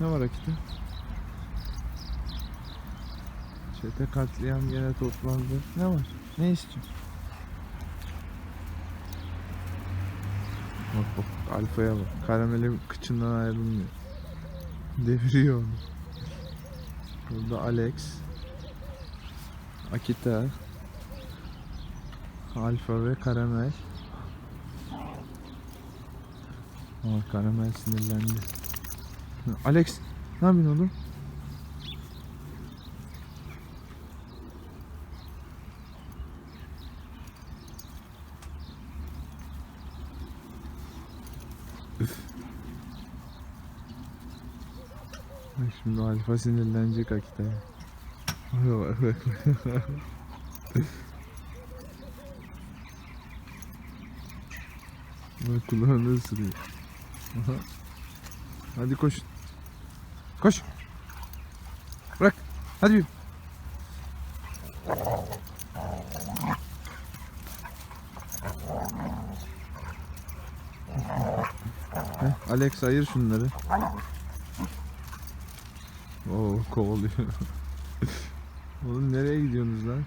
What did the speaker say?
Ne var Akita? Çete katliam gene toplandı. Ne var? Ne istiyor? Bak bak alfaya bak. Karamelin kıçından ayrılmıyor. Deviriyor onu. Burada Alex. Akita. Alfa ve karamel. Aa, karamel sinirlendi. Alex ne yapıyorsun oğlum? Bak Şimdi alfa sinirlenecek. Bak kulağını ısırıyor. Hadi koş. Koş. Bırak. Hadi yürü. Heh, Alex ayır şunları. Oo kovalıyor. Oğlum nereye gidiyorsunuz lan?